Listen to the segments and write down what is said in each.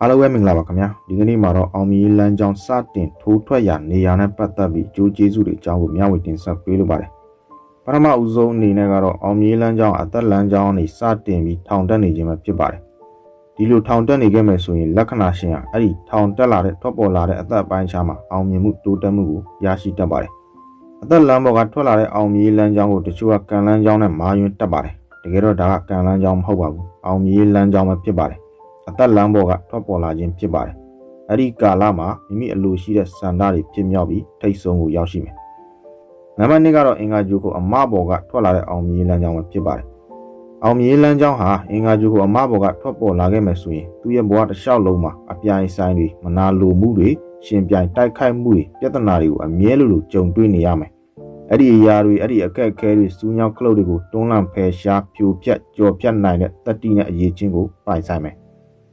အားလုံးပဲမင်္ဂလာပါခင်ဗျာဒီကနေ့မှာတော့အောင်မြင်လမ်းကြောင်းစတင်ထိုးထွက်ရာနေရာနဲ့ပတ်သက်ပြီးကြိုးကျေးဇူးတွေအကြောင်းကိုမျှဝေတင်ဆက်ပေးလိုပါတယ်ပထမဦးဆုံးအနေနဲ့ကတော့အောင်မြင်လမ်းကြောင်းအသက်လမ်းကြောင်းနေစတင်ပြီးထောင်တက်နေခြင်းပဲဖြစ်ပါတယ်ဒီလိုထောင်တက်နေခဲ့မယ်ဆိုရင်လက္ခဏာရှင်ဟာအဲ့ဒီထောင်တက်လာတဲ့ထွက်ပေါ်လာတဲ့အသက်ပိုင်းခြားမှာအောင်မြင်မှုတိုးတက်မှုကိုရရှိတတ်ပါတယ်အသက်လမ်းပေါ်ကထွက်လာတဲ့အောင်မြင်လမ်းကြောင်းကိုတချို့ကကန်လမ်းကြောင်းနဲ့မာယွန်းတက်ပါတယ်တကယ်တော့ဒါကကန်လမ်းကြောင်းမဟုတ်ပါဘူးအောင်မြင်လမ်းကြောင်းပဲဖြစ်ပါတယ် အသက်လမ်းပေါ်ကထွက်ပေါ်လာခြင်းဖြစ်ပါတယ်။အဲ့ဒီကာလမှာမိမိအလိုရှိတဲ့စန္ဒတွေဖြစ်မြောက်ပြီးထိတ်ဆုံးကိုရောက်ရှိမယ်။နံပါတ်2ကတော့အင်္ဂါဂျူကိုအမဘော်ကထွက်လာတဲ့အောင်မြင်လမ်းကြောင်းပဲဖြစ်ပါတယ်။အောင်မြင်လမ်းကြောင်းဟာအင်္ဂါဂျူကိုအမဘော်ကထွက်ပေါ်လာခဲ့မယ်ဆိုရင်သူ့ရဲ့ဘဝတစ်လျှောက်လုံးမှာအပြိုင်ဆိုင်တွေမနာလိုမှုတွေရှင်ပြိုင်တိုက်ခိုက်မှုတွေပြဿနာတွေကိုအမြဲလိုလိုကြုံတွေ့နေရမယ်။အဲ့ဒီအရာတွေအဲ့ဒီအခက်အခဲတွေစူးညောင်းခလုတ်တွေကိုတွန်းလှန်ဖယ်ရှားဖြိုဖျက်ကြော်ဖြတ်နိုင်တဲ့တတိနဲ့အရေးချင်းကိုပိုင်ဆိုင်မယ်။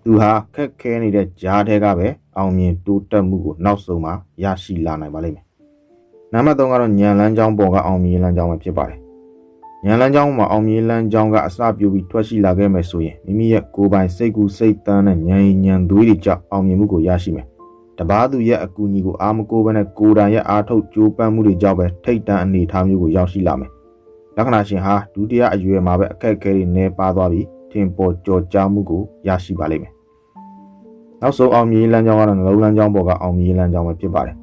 သူဟာခက်ခဲနေတဲ့ကြားထဲကပဲအောင်မြင်တိုးတက်မှုကိုနောက်ဆုံးမှာရရှိလာနိုင်ပါလိမ့်မယ်။နံပါတ်3ကတော့ညံလန်းချောင်းပေါ်ကအောင်မြင်လန်းချောင်းပဲဖြစ်ပါတယ်။ညံလန်းချောင်းမှာအောင်မြင်လန်းချောင်းကအစပြုပြီးထွက်ရှိလာခဲ့မယ်ဆိုရင်မိမိရဲ့ကိုယ်ပိုင်စိတ်ကူးစိတ်တန်းနဲ့ဉာဏ်ဉာဏ်သွေးတွေကြောင့်အောင်မြင်မှုကိုရရှိမယ်။တပားသူရဲ့အကူအညီကိုအာမကိုပဲနဲ့ကိုယ်တိုင်ရဲ့အားထုတ်ကြိုးပမ်းမှုတွေကြောင့်ပဲထိတ်တန့်အနေအထားမျိုးကိုရောက်ရှိလာမယ်။လက္ခဏာရှင်ဟာဒုတိယအရွယ်မှာပဲအခက်အခဲတွေနှဲပါသွားပြီးထင်ပေါ်ကြော်ကြားမှုကိုရရှိပါလိမ့်မယ် နောက်ဆုံးအောင်မြင်လမ်းကြောင်းကတော့နှလုံးလမ်းကြောင်းပေါ်ကအောင်မြင်လမ်းကြောင်းပဲဖြစ်ပါတယ်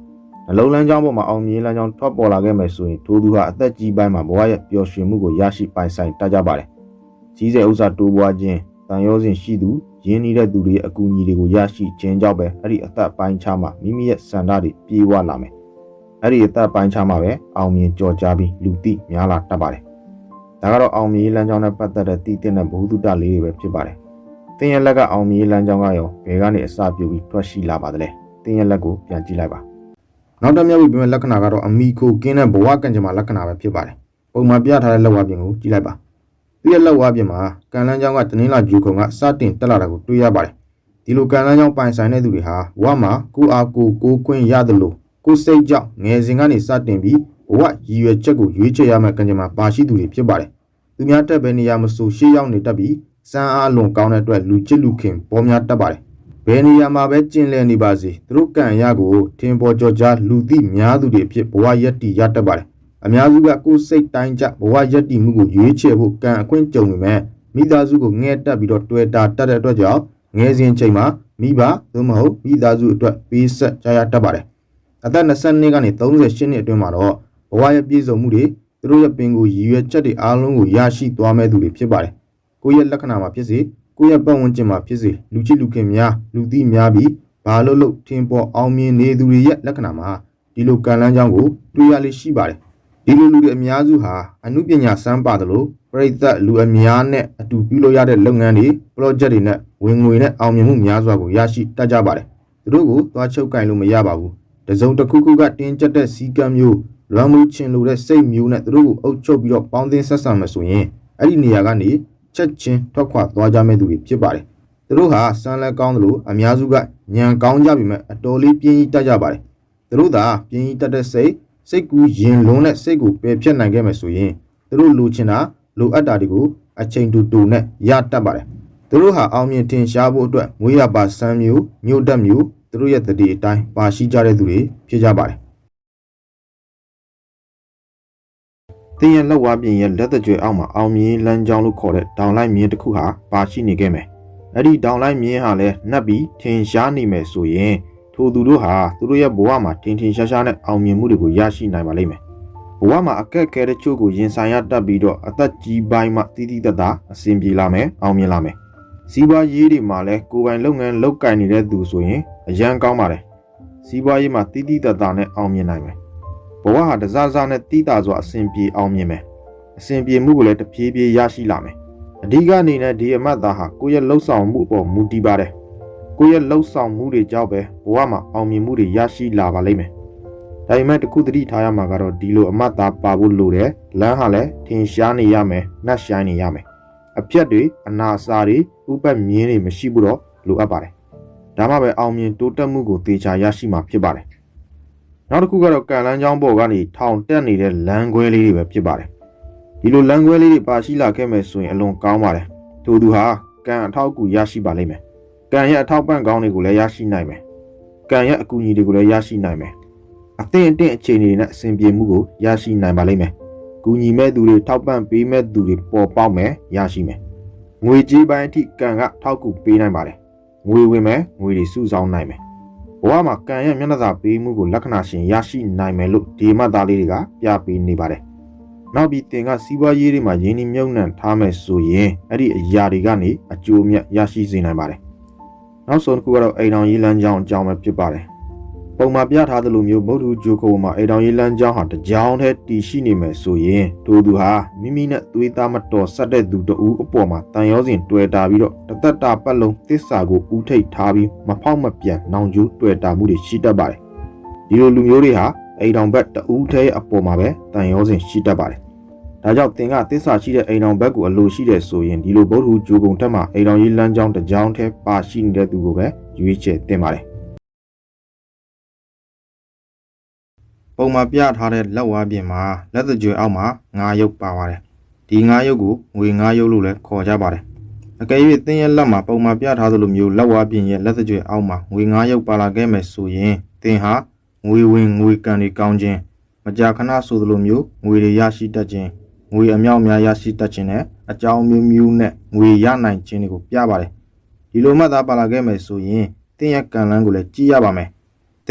နှလုံးလမ်းကြောင်းပေါ်မှာအောင်မြင်လမ်းကြောင်းထွက်ပေါ်လာခဲ့မယ်ဆိုရင်ထိုသူဟာအသက်ကြီးပိုင်းမှာဘဝရဲ့ပျော်ရွှင်မှုကိုရရှိပိုင်ဆိုင်တတ်ကြပါတယ်ကြီးစဲဥစ္စာတိုးပွားခြင်းတန်ရောစဉ်ရှိသူရင်းနှီးတဲ့သူတွေရဲ့အကူအညီတွေကိုရရှိခြင်းကြောင့်ပဲအဲ့ဒီအသက်ပိုင်းခြားမှာမိမိရဲ့စံဓာတ်တွေပြေဝလာမယ်အဲ့ဒီအသက်ပိုင်းခြားမှာပဲအောင်မြင်ကြော်ကြားပြီးလူသိများလာတတ်ပါတယ်ဒါကတော့အောင်မြင်လမ်းကြောင်းနဲ့ပတ်သက်တဲ့တည်တဲ့ဘုဟုတ္တလေးတွေပဲဖြစ်ပါတယ် တင်းရဲ့လက်ကအောင်မြင်လမ်းကြောင်းကရောဘယ်ကနေအစပြုပြီးထွက်ရှိလာပါသလဲတင်းရဲ့လက်ကိုပြန်ကြည့်လိုက်ပါနောက်တစ်မြောက်ပြီးပြင်လက္ခဏာကတော့အမီကိုကင်းတဲ့ဘဝကံကြမ္မာလက္ခဏာပဲဖြစ်ပါတယ်ပုံမှန်ပြထားတဲ့လက်ဝါးပြင်ကိုကြည့်လိုက်ပါသူ့ရဲ့လက်ဝါးပြင်မှာကံလန်းကြောင်းကတနင်္လာဂျူခုံကစတင်တက်လာတာကိုတွေ့ရပါတယ်ဒီလိုကံလန်းကြောင်းပိုင်ဆိုင်တဲ့သူတွေဟာဘဝမှာကိုအားကိုကိုခွင့်ရတယ်လို့ကိုစိတ်ကြောင့်ငယ်စဉ်ကနေစတင်ပြီးဘဝရည်ရွယ်ချက်ကိုရွေးချယ်ရမယ့်ကံကြမ္မာပါရှိသူတွေဖြစ်ပါတယ်သူများတက်ပဲနေရာမဆိုရှေ့ရောက်နေတတ်ပြီး စမ်းအားလွန်ကောင်းတဲ့အတွက်လူချစ်လူခင်ပေါ်များတတ်ပါတယ်။ဘယ်နေရာမှာပဲကျင်လည်နေပါစေသူတို့ကံရကိုထင်ပေါ်ကျော်ကြားလူသိများသူတွေအဖြစ်ဘဝရက်တည်ရတတ်ပါတယ်။အများစုကကိုယ်စိတ်တိုင်းကြဘဝရက်တည်မှုကိုရွေးချယ်ဖို့ကံအခွင့်ကြုံနေမဲ့မိသားစုကိုငဲ့တက်ပြီးတော့တွေ့တာတတ်တဲ့အတွက်ကြောင့်ငယ်စဉ်ချိန်မှာမိဘသို့မဟုတ်မိသားစုအတွက်ပေးဆက်ကြရတတ်ပါတယ်။အသက်20နှစ်ကနေ38နှစ်အတွင်းမှာတော့ဘဝရဲ့ပြည့်စုံမှုတွေသူတို့ရဲ့ပင်ကိုရည်ရွယ်ချက်တွေအားလုံးကိုရရှိသွားမဲ့သူတွေဖြစ်ပါတယ် ကိုယ့်ရဲ့လက္ခဏာမှာဖြစ်စေကိုယ့်ရဲ့ပတ်ဝန်းကျင်မှာဖြစ်စေလူချစ်လူခင်များလူသိများပြီးဘာလို့လို့ထင်ပေါ်အောင်မြင်နေသူတွေရဲ့လက္ခဏာမှာဒီလိုကံလန်းကြောင်းကိုတွေ့ရလိရှိပါတယ်ဒီလိုလူတွေအများစုဟာအမှုပညာစမ်းပါတယ်လို့ပရိသတ်လူအများနဲ့အတူပြုလုပ်ရတဲ့လုပ်ငန်းတွေ project တွေနဲ့ဝင်ငွေနဲ့အောင်မြင်မှုများစွာကိုရရှိတတ်ကြပါတယ်သူတို့ကိုသွားချုပ်ကင်လို့မရပါဘူးတစုံတစ်ခုခုကတင်းကျပ်တဲ့စီကံမျိုးလွမ်းမှုချင်လို့တဲ့စိတ်မျိုးနဲ့သူတို့ကိုအုပ်ချုပ်ပြီးတော့ပေါင်းသင်းဆက်ဆံမှဆိုရင်အဲ့ဒီနေရာကနေ ချက်ချင်းထွက်ခွာသွားကြမဲ့သူတွေဖြစ်ပါတယ်။သူတို့ဟာစမ်းလက်ကောင်းသလိုအများစုကညံကောင်းကြပြီမဲ့အတော်လေးပြင်းကြီးတက်ကြပါတယ်။သူတို့သာပြင်းကြီးတက်တဲ့စိတ်စိတ်ကူးရင်လုံးတဲ့စိတ်ကိုပယ်ဖြတ်နိုင်ခဲ့မယ်ဆိုရင်သူတို့လိုချင်တာလိုအပ်တာတွေကိုအချိန်တူတူနဲ့ရတတ်ပါတယ်။သူတို့ဟာအောင်မြင်ထင်ရှားဖို့အတွက်ငွေရပါစမ်းမျိုးမြို့တက်မျိုးသူတို့ရဲ့တတိအတိုင်းပါရှိကြတဲ့သူတွေဖြစ်ကြပါတယ် တင်းရဲ့လက်ဝါးပြင်ရဲ့လက်သက်ကြွယ်အောက်မှာအောင်မြင်လမ်းကြောင်းလို့ခေါ်တဲ့ဒေါင်လိုက်မြင်းတစ်ခုဟာပါရှိနေခဲ့မယ်။အဲ့ဒီဒေါင်လိုက်မြင်းဟာလည်းနှက်ပြီးထင်ရှားနေမယ်ဆိုရင်ထိုသူတို့ဟာသူတို့ရဲ့ဘဝမှာထင်ထင်ရှားရှားနဲ့အောင်မြင်မှုတွေကိုရရှိနိုင်ပါလိမ့်မယ်။ဘဝမှာအခက်အခဲတချို့ကိုရင်ဆိုင်ရတတ်ပြီးတော့အသက်ကြီးပိုင်းမှတည်တည်တသာအဆင်ပြေလာမယ်အောင်မြင်လာမယ်။စီးပွားရေးတွေမှာလည်းကိုယ်ပိုင်လုပ်ငန်းလုပ်ကိုင်နေတဲ့သူဆိုရင်အရန်ကောင်းပါတယ်။စီးပွားရေးမှာတည်တည်တသာနဲ့အောင်မြင်နိုင်မယ် ဘဝဟာတစားစားနဲ့တိတာစွာအစဉ်ပြေအောင်မြင်မယ်အစဉ်ပြေမှုကိုလည်းတဖြည်းဖြည်းရရှိလာမယ်အဓိကအနေနဲ့ဒီအမတ်သားဟာကိုယ့်ရဲ့လှုပ်ဆောင်မှုအပေါ်မူတည်ပါတယ်ကိုယ့်ရဲ့လှုပ်ဆောင်မှုတွေကြောင့်ပဲဘဝမှာအောင်မြင်မှုတွေရရှိလာပါလိမ့်မယ်ဒါပေမဲ့တခုတတိထားရမှာကတော့ဒီလိုအမတ်သားပါဖို့လိုတယ်လမ်းဟာလည်းထင်ရှားနေရမယ်နှက်ရှိုင်းနေရမယ်အပြက်တွေအနာစာတွေဥပတ်မြင်းတွေမရှိဘူးတော့လိုအပ်ပါတယ်ဒါမှပဲအောင်မြင်တိုးတက်မှုကိုသေချာရရှိမှာဖြစ်ပါတယ် နောက်တစ်ခုကတော့ကန်လန်းချောင်းပေါ်ကနေထောင်တက်နေတဲ့လမ်းခွဲလေးတွေပဲဖြစ်ပါတယ်ဒီလိုလမ်းခွဲလေးတွေပါရှိလာခဲ့မယ်ဆိုရင်အလွန်ကောင်းပါတယ်ထို့သူဟာကန်အထောက်အကူရရှိပါလိမ့်မယ်ကံရဲ့အထောက်ပံ့ကောင်းတွေကိုလည်းရရှိနိုင်မယ်ကံရဲ့အကူအညီတွေကိုလည်းရရှိနိုင်မယ်အသင့်အတင့်အခြေအနေနဲ့အစဉ်ပြေမှုကိုရရှိနိုင်ပါလိမ့်မယ်ကူညီမဲ့သူတွေထောက်ပံ့ပေးမဲ့သူတွေပေါ်ပေါက်မယ်ရရှိမယ်ငွေကြေးပိုင်းအထိကံကထောက်ကူပေးနိုင်ပါတယ်ငွေဝင်မယ်ငွေတွေစုဆောင်းနိုင်မယ် ဘဝမှာကံရဲ့မျက်နှာစာပေးမှုကိုလက္ခဏာရှင်ရရှိနိုင်မယ်လို့ဒီမှတ်သားလေးတွေကပြပေးနေပါတယ်နောက်ပြီးသင်ကစီးပွားရေးတွေမှာရင်းနှီးမြှုပ်နှံထားမယ်ဆိုရင်အဲ့ဒီအရာတွေကနေအကျိုးအမြတ်ရရှိစေနိုင်ပါတယ်နောက်ဆုံးတစ်ခုကတော့အိမ်တော်ရေးလမ်းကြောင်းအကြောင်းပဲဖြစ်ပါတယ် ပုံမှန်ပြထားသလိုမျိုးဗုဒ္ဓဂျိုကိုမှာအိမ်တော်ရေးလမ်းကြောင်းဟာတစ်ကြောင်းတည်းတည်ရှိနေမယ်ဆိုရင်ထိုသူဟာမိမိနဲ့သွေးသားမတော်ဆက်တဲ့သူတဦးအပေါ်မှာတန်ရောစဉ်တွေ့တာပြီးတော့တသက်တာပတ်လုံးသစ္စာကိုဥထိတ်ထားပြီးမဖောက်မပြန်နောင်ကျိုးတွေ့တာမှုတွေရှိတတ်ပါတယ်ဒီလိုလူမျိုးတွေဟာအိမ်တော်ဘက်တဦးတည်းအပေါ်မှာပဲတန်ရောစဉ်ရှိတတ်ပါတယ်ဒါကြောင့်သင်ကသစ္စာရှိတဲ့အိမ်တော်ဘက်ကိုအလိုရှိတယ်ဆိုရင်ဒီလိုဗုဒ္ဓဂျိုကုံထက်မှာအိမ်တော်ရေးလမ်းကြောင်းတစ်ကြောင်းတည်းပါရှိနေတဲ့သူကိုပဲရွေးချယ်တင်ပါတယ် ပုံမှာပြထားတဲ့လက်ဝါးပြင်မှာလက်သကြွယ်အောက်မှာငါးရုပ်ပါပါတယ်ဒီငါးရုပ်ကိုငွေငါးရုပ်လို့လည်းခေါ်ကြပါတယ်အကယ်၍သင်ရဲ့လက်မှာပုံမှာပြထားသလိုမျိုးလက်ဝါးပြင်ရဲ့လက်သကြွယ်အောက်မှာငွေငါးရုပ်ပါလာခဲ့မယ်ဆိုရင်သင်ဟာငွေဝင်ငွေကန်တွေကောင်းခြင်းမကြာခဏဆိုသလိုမျိုးငွေတွေရရှိတတ်ခြင်းငွေအမြောက်အများရရှိတတ်ခြင်းနဲ့အကြောင်းမျိုးမျိုးနဲ့ငွေရနိုင်ခြင်းတွေကိုပြပါတယ်ဒီလိုမှသာပါလာခဲ့မယ်ဆိုရင်သင်ရဲ့ကံလန်းကိုလည်းကြည့်ရပါမယ်သ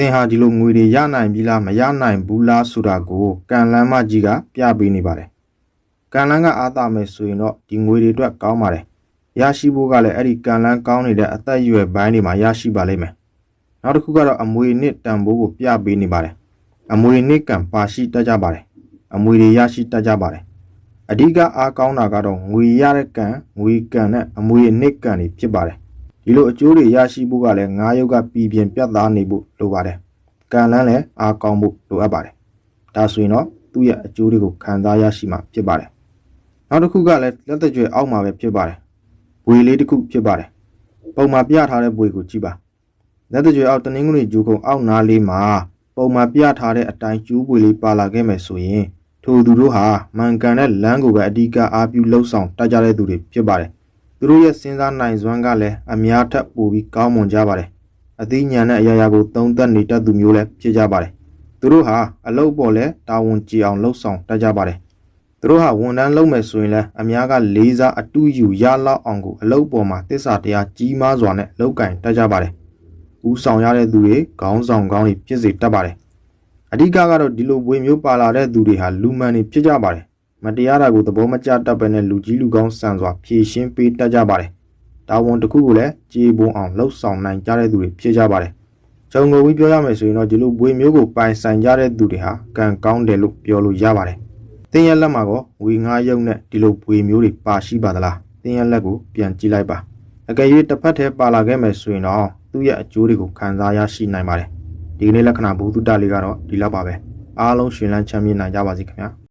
င်ဟာဒီလိုငွေတွေရနိုင်ပြီလားမရနိုင်ဘူးလားဆိုတာကိုကံလန်းမကြီးကပြပေးနေပါတယ်ကံလန်းကအားသာမယ်ဆိုရင်တော့ဒီငွေတွေအတွက်ကောင်းပါတယ်ရရှိဖို့ကလည်းအဲ့ဒီကံလန်းကောင်းနေတဲ့အသက်အရွယ်ပိုင်းတွေမှာရရှိပါလိမ့်မယ်နောက်တစ်ခုကတော့အမွေနစ်တန်ဖိုးကိုပြပေးနေပါတယ်အမွေနစ်ကံပါရှိတတ်ကြပါတယ်အမွေတွေရရှိတတ်ကြပါတယ်အဓိကအားကောင်းတာကတော့ငွေရတဲ့ကံငွေကံနဲ့အမွေအနှစ်ကံတွေဖြစ်ပါတယ် ဒီလိုအကျိုးတွေရရှိဖို့ကလည်းငါးရုပ်ကပြည်ပြင်းပြတ်သားနေဖို့လိုပါတယ်ကံလန်းလည်းအားကောင်းဖို့လိုအပ်ပါတယ်ဒါဆိုရင်တော့သူ့ရဲ့အကျိုးတွေကိုခံစားရရှိမှာဖြစ်ပါတယ်နောက်တစ်ခုကလည်းလက်သက်ကြွယ်အောက်မှာပဲဖြစ်ပါတယ်ဘွေလေးတစ်ခုဖြစ်ပါတယ်ပုံမှာပြထားတဲ့ဘွေကိုကြည့်ပါလက်သက်ကြွယ်အောက်တနင်္ဂနွေဂျူကုံအောက်နားလေးမှာပုံမှာပြထားတဲ့အတိုင်းကျူးဘွေလေးပါလာခဲ့မယ်ဆိုရင်ထိုသူတို့ဟာမှန်ကန်တဲ့လမ်းကိုပဲအဓိကအားပြုလှုပ်ဆောင်တတ်ကြတဲ့သူတွေဖြစ်ပါတယ်။ သူတို့ရဲ့စဉ်းစားနိုင်စွမ်းကလည်းအများထက်ပိုပြီးကောင်းမွန်ကြပါတယ်။အသိဉာဏ်နဲ့အရာရာကိုသုံးသပ်နေတတ်သူမျိုးလည်းဖြစ်ကြပါတယ်။သူတို့ဟာအလုပ်ပေါ်လဲတာဝန်ကြည်အောင်လှုပ်ဆောင်တတ်ကြပါတယ်။သူတို့ဟာဝန်ထမ်းလုပ်မယ်ဆိုရင်လည်းအများကလေးစားအတူယူရလောက်အောင်ကိုအလုပ်ပေါ်မှာတစ္ဆာတရားကြီးမားစွာနဲ့လောက်ကင်တတ်ကြပါတယ်။ဦးဆောင်ရတဲ့သူတွေခေါင်းဆောင်ကောင်းတွေဖြစ်စေတတ်ပါတယ်။အဓိကကတော့ဒီလိုဝေမျိုးပါလာတဲ့သူတွေဟာလူမှန်တွေဖြစ်ကြပါတယ် မတရားတာကိုသဘောမကျတတ်ပဲနဲ့လူကြီးလူကောင်းဆန်စွာဖြည့်ရှင်းပေးတတ်ကြပါတယ်တာဝန်တစ်ခုကိုလည်းကြေးပွန်အောင်လှုပ်ဆောင်နိုင်ကြတဲ့သူတွေဖြစ်ကြပါတယ်ဂျုံကိုဝီပြောရမယ်ဆိုရင်တော့ဒီလိုဝေမျိုးကိုပိုင်ဆိုင်ကြတဲ့သူတွေဟာကံကောင်းတယ်လို့ပြောလို့ရပါတယ်တင်းရဲ့လက်မှာကောဝေငါးရုပ်နဲ့ဒီလိုဝေမျိုးတွေပါရှိပါသလားတင်းရဲ့လက်ကိုပြန်ကြည့်လိုက်ပါအကယ်၍တစ်ဖက်တည်းပါလာခဲ့မယ်ဆိုရင်တော့သူ့ရဲ့အကျိုးတွေကိုခံစားရရှိနိုင်ပါတယ်ဒီကနေ့လက္ခဏာဘုဒ္ဓတလေးကတော့ဒီလောက်ပါပဲအားလုံးရှင်လန်းချမ်းမြေ့နိုင်ကြပါစေခင်ဗျာ